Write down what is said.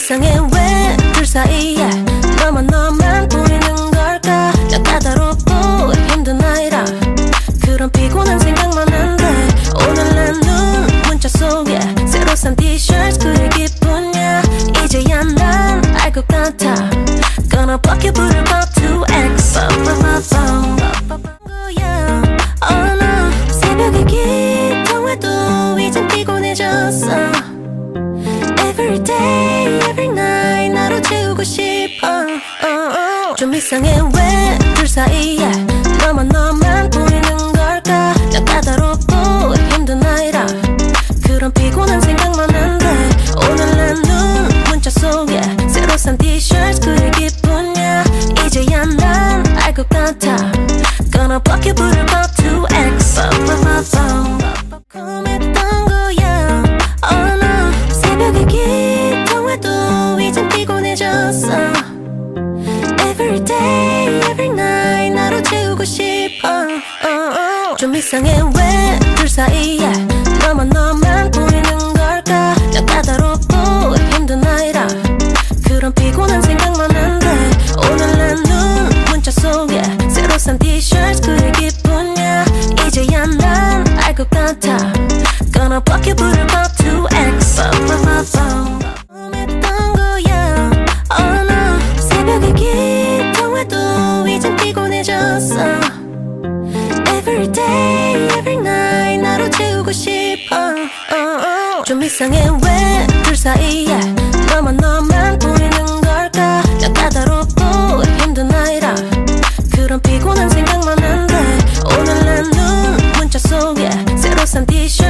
이상해 왜 둘 사이에 너만 너만 보이는 걸까? 나 까다롭고 힘든 나이라. 그런 피곤한 생각만 한데 오늘 난눈 문자 속에 새로 산 티셔츠 그의 기분이야 이제야 난 알 것 같아. Gonna bucket 부를 pop to X. Oh no 새벽에 기통해도 이젠 피곤해졌어. Every day, 채우고 싶어. 어, 어. 좀 이상해. 왜 둘 사이에 너만 너만 보이는 걸까? 나 까다롭고 힘든 나이라. 그런 피곤한 생각만 한데 오늘 난눈 문자 속에 새로 산 티셔츠 그의 기분이야 이제야 난 알 것 같아. pop to X 이상해 왜 둘 사이에 너만 너만 보이는 걸까? 나 까다롭고 힘든 나이라. 그런 피곤한 생각만 한데 오늘 난눈 문자 속에 새로 산 티셔츠 그의 기분이야 이제야 난 알 것 같아. Gonna bucket 부를 pop to X 꿈했던 거야 Oh no 새벽에 기통해도 이젠 피곤해졌어 Every day, every night 나로 채우고 싶어 어, 어. 좀 이상해. 왜 둘 사이에 너만 너만 보이는 걸까? 나 까다롭고 힘든 나이라. 그런 피곤한 생각만 한데 오늘 난눈 문자 속에 새로 산 티셔츠